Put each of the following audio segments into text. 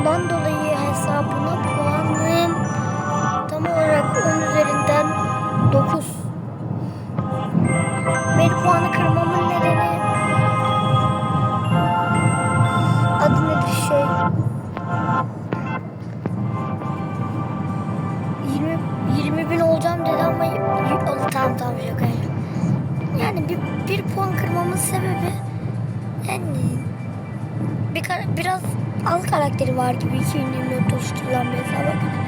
Bundan dolayı hesabına puanım tam olarak 10 üzerinden 9. Beni puanı kırmamın nedeni adı nedir şey? 20, 20 bin olacağım dedi ama tamam tamam şaka. Yani bir, bir puan kırmamın sebebi yani bir, biraz az karakteri var gibi 2024 oluşturulan bir hesaba göre.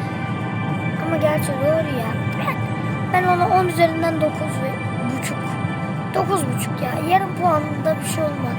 Ama gerçi doğru ya. Ben, ben ona 10 üzerinden 9 ve buçuk. 9 buçuk ya. Yarım puanında bir şey olmaz.